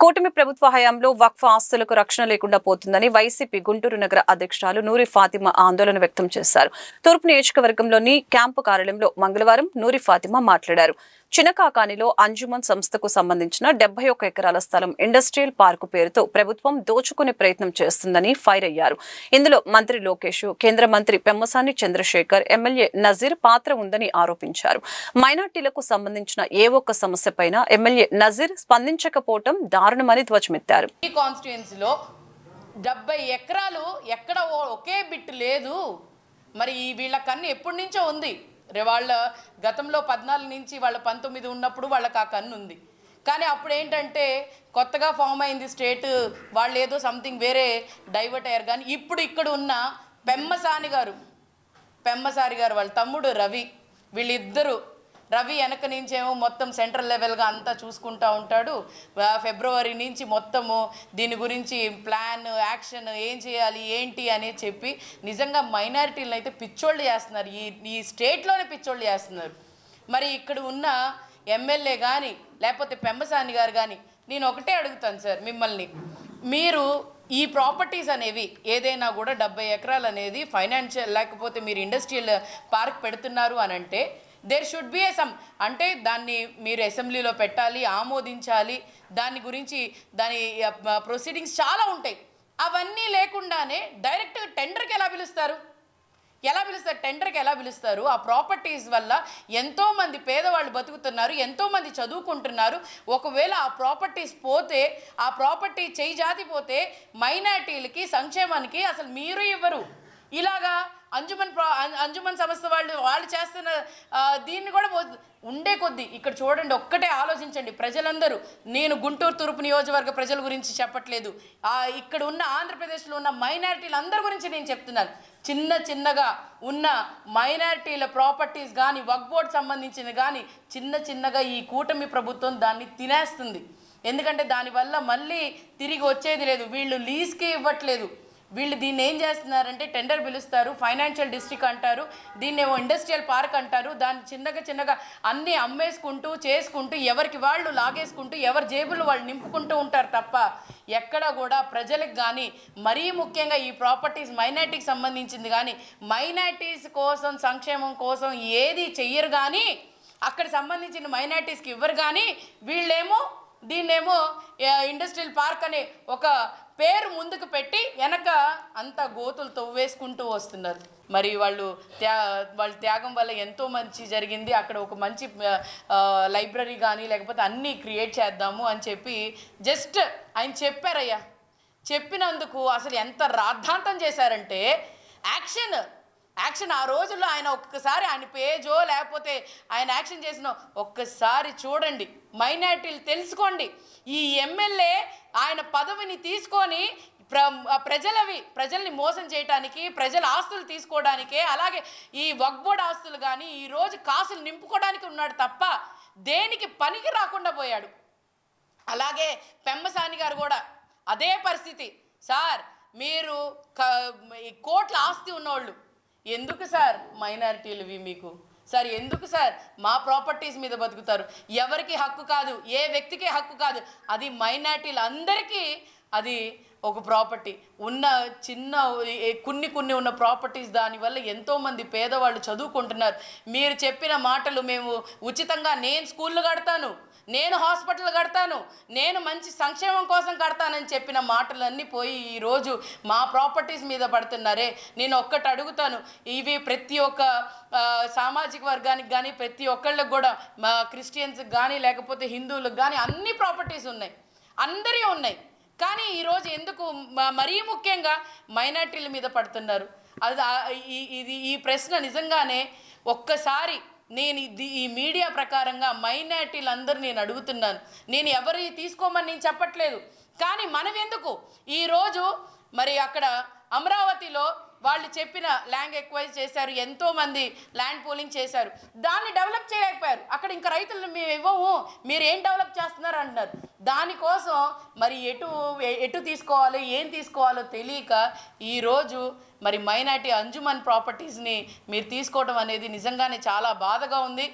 కూటమి ప్రభుత్వ హయాంలో వక్ఫ్ ఆస్తులకు రక్షణ లేకుండా పోతుందని వైసీపీ గుంటూరు నగర అధ్యక్షురాలు నూరి ఫాతిమా ఆందోళన వ్యక్తం చేశారు. తూర్పు నియోజకవర్గంలోని క్యాంపు కార్యాలయంలో మంగళవారం నూరి ఫాతిమా మాట్లాడారు. చినకాకానిలో అంజుమన్ సంస్థకు సంబంధించిన డెబ్బై ఒక్క ఎకరాల స్థలం ఇండస్ట్రియల్ పార్కు పేరుతో ప్రభుత్వం దోచుకునే ప్రయత్నం చేస్తుందని ఫైర్ అయ్యారు. ఇందులో మంత్రి లోకేష్ కేంద్ర మంత్రి పెమ్మసాని చంద్రశేఖర్ ఎమ్మెల్యే నజీర్ పాత్ర ఉందని ఆరోపించారు. మైనార్టీలకు సంబంధించిన ఏ ఒక్క సమస్యపైన ఎమ్మెల్యే నజీర్ స్పందించకపోవటం దారుణమని ధ్వజమెత్తారు. ఈ కాన్స్టిట్యుయెన్సీలో డెబ్బై ఎకరాలు ఎక్కడ ఓ- ఒకే బిట్ లేదు. మరి ఈ వీళ్ళ కన్ను ఎప్పటి నుంచో ఉంది. రే వాళ్ళ గతంలో పద్నాలుగు నుంచి వాళ్ళ పంతొమ్మిది ఉన్నప్పుడు వాళ్ళకి ఆ కన్ను ఉంది. కానీ అప్పుడు ఏంటంటే కొత్తగా ఫామ్ అయింది స్టేట్ వాళ్ళు ఏదో సంథింగ్ వేరే డైవర్ట్ అయ్యారు. కానీ ఇప్పుడు ఇక్కడ ఉన్న పెమ్మసాని గారు పెమ్మసారి గారు వాళ్ళ తమ్ముడు రవి వీళ్ళిద్దరూ రవి వెనక నుంచేమో మొత్తం సెంట్రల్ లెవెల్గా అంతా చూసుకుంటా ఉంటాడు. ఫిబ్రవరి నుంచి మొత్తము దీని గురించి ప్లాన్ యాక్షన్ ఏం చేయాలి ఏంటి అని చెప్పి నిజంగా మైనారిటీలను అయితే పిచ్చోళ్ళు చేస్తున్నారు. ఈ ఈ స్టేట్లోనే పిచ్చోళ్ళు చేస్తున్నారు. మరి ఇక్కడ ఉన్న ఎమ్మెల్యే కానీ లేకపోతే పెమ్మసాని గారు కానీ నేను ఒకటే అడుగుతాను సార్ మిమ్మల్ని. మీరు ఈ ప్రాపర్టీస్ అనేవి ఏదైనా కూడా డెబ్బై ఎకరాలు అనేది ఫైనాన్షియల్ లేకపోతే మీరు ఇండస్ట్రియల్ పార్క్ పెడుతున్నారు అని అంటే there should be a some అంటే దాన్ని మీరు అసెంబ్లీలో పెట్టాలి ఆమోదించాలి. దాని గురించి దాని ప్రొసీడింగ్స్ చాలా ఉంటాయి. అవన్నీ లేకుండానే డైరెక్ట్గా టెండర్కి ఎలా పిలుస్తారు? ఎలా పిలుస్తారు? టెండర్కి ఎలా పిలుస్తారు? ఆ ప్రాపర్టీస్ వల్ల ఎంతోమంది పేదవాళ్ళు బతుకుతున్నారు ఎంతోమంది చదువుకుంటున్నారు. ఒకవేళ ఆ ప్రాపర్టీస్ పోతే ఆ ప్రాపర్టీ చేయి జాతి పోతే మైనార్టీలకి సంక్షేమానికి అసలు మీరు ఇవ్వరు. ఇలాగా అంజుమన్ ప్రా అంజుమన్ సంస్థ వాళ్ళు వాళ్ళు చేస్తున్న దీన్ని కూడా ఉండే కొద్దీ ఇక్కడ చూడండి ఒక్కటే ఆలోచించండి. ప్రజలందరూ నేను గుంటూరు తూర్పు నియోజకవర్గ ప్రజల గురించి చెప్పట్లేదు. ఇక్కడ ఉన్న ఆంధ్రప్రదేశ్లో ఉన్న మైనారిటీలందరి గురించి నేను చెప్తున్నాను. చిన్న చిన్నగా ఉన్న మైనారిటీల ప్రాపర్టీస్ కానీ వక్ బోర్డ్ సంబంధించిన కానీ చిన్న చిన్నగా ఈ కూటమి ప్రభుత్వం దాన్ని తినేస్తుంది. ఎందుకంటే దానివల్ల మళ్ళీ తిరిగి వచ్చేది లేదు. వీళ్ళు లీజ్కి ఇవ్వట్లేదు. వీళ్ళు దీన్ని ఏం చేస్తున్నారంటే టెండర్ పిలుస్తారు ఫైనాన్షియల్ డిస్ట్రిక్ట్ అంటారు దీన్ని ఏమో ఇండస్ట్రియల్ పార్క్ అంటారు దాన్ని చిన్నగా చిన్నగా అన్నీ అమ్మేసుకుంటూ చేసుకుంటూ ఎవరికి వాళ్ళు లాగేసుకుంటూ ఎవరి జేబులు వాళ్ళు నింపుకుంటూ ఉంటారు తప్ప ఎక్కడ కూడా ప్రజలకు కానీ మరీ ముఖ్యంగా ఈ ప్రాపర్టీస్ మైనార్టీకి సంబంధించింది కానీ మైనార్టీస్ కోసం సంక్షేమం కోసం ఏది చెయ్యరు కానీ అక్కడ సంబంధించిన మైనార్టీస్కి ఇవ్వరు కానీ వీళ్ళేమో దీన్నేమో ఇండస్ట్రియల్ పార్క్ అనే ఒక పేరు ముందుకు పెట్టి వెనక అంతా గోతులు తవ్వేసుకుంటూ వస్తున్నారు. మరి వాళ్ళు త్యా వాళ్ళ త్యాగం వల్ల ఎంతో మంచి జరిగింది. అక్కడ ఒక మంచి లైబ్రరీ కానీ లేకపోతే అన్నీ క్రియేట్ చేద్దాము అని చెప్పి జస్ట్ ఆయన చెప్పారయ్యా. చెప్పినందుకు అసలు ఎంత రాద్ధాంతం చేశారంటే యాక్షన్ యాక్షన్ ఆ రోజుల్లో ఆయన ఒక్కసారి ఆయన పేజో లేకపోతే ఆయన యాక్షన్ చేసిన ఒక్కసారి చూడండి. మైనార్టీలు తెలుసుకోండి. ఈ ఎమ్మెల్యే ఆయన పదవిని తీసుకొని ప్ర ప్రజలవి ప్రజల్ని మోసం చేయటానికి ప్రజల ఆస్తులు తీసుకోవడానికే అలాగే ఈ వగ్బోర్డ్ ఆస్తులు కానీ ఈ రోజు కాసులు నింపుకోవడానికి ఉన్నాడు తప్ప దేనికి పనికి రాకుండా పోయాడు. అలాగే పెమ్మసాని గారు కూడా అదే పరిస్థితి. సార్ మీరు కోట్ల ఆస్తి ఉన్నోళ్ళు ఎందుకు సార్ మైనారిటీలువి మీకు? సార్ ఎందుకు సార్ మా ప్రాపర్టీస్ మీద బతుకుతారు? ఎవరికి హక్కు కాదు? ఏ వ్యక్తికి హక్కు కాదు? అది మైనారిటీలు అందరికీ అది ఒక ప్రాపర్టీ. ఉన్న చిన్న కొన్ని కొన్ని ఉన్న ప్రాపర్టీస్ దానివల్ల ఎంతోమంది పేదవాళ్ళు చదువుకుంటున్నారు. మీరు చెప్పిన మాటలు మేము ఉచితంగా నేను స్కూళ్ళు కడతాను నేను హాస్పిటల్ కడతాను నేను మంచి సంక్షేమం కోసం కడతానని చెప్పిన మాటలన్నీ పోయి ఈరోజు మా ప్రాపర్టీస్ మీద పడుతున్నారే. నేను ఒక్కటి అడుగుతాను ఇవి ప్రతి ఒక్క సామాజిక వర్గానికి కానీ ప్రతి ఒక్కళ్ళకి కూడా మా క్రిస్టియన్స్కి కానీ లేకపోతే హిందువులకు కానీ అన్ని ప్రాపర్టీస్ ఉన్నాయి. అందరి ఉన్నాయి. కానీ ఈరోజు ఎందుకు మ- మరీ ముఖ్యంగా మైనార్టీల మీద పడుతున్నారు? అది ఇది ఈ ప్రశ్న నిజంగానే ఒక్కసారి నేను ఇది ఈ మీడియా ప్రకారంగా మైనార్టీలందరూ నేను అడుగుతున్నాను. నేను ఎవరి తీసుకోమని నేను చెప్పట్లేదు. కానీ మనం ఎందుకు ఈరోజు మరి అక్కడ అమరావతిలో వాళ్ళు చెప్పిన ల్యాండ్ ఎక్వైజ్ చేశారు ఎంతోమంది ల్యాండ్ పోలింగ్ చేశారు. దాన్ని డెవలప్ చేయలేకపోయారు. అక్కడ ఇంకా రైతులు మేము ఇవ్వము మీరు ఏం డెవలప్ చేస్తున్నారు అంటున్నారు. దానికోసం మరి ఎటు ఎటు తీసుకోవాలి ఏం తీసుకోవాలో తెలియక ఈరోజు మరి మైనార్టీ అంజుమన్ ప్రాపర్టీస్ని మీరు తీసుకోవడం అనేది నిజంగానే చాలా బాధగా ఉంది.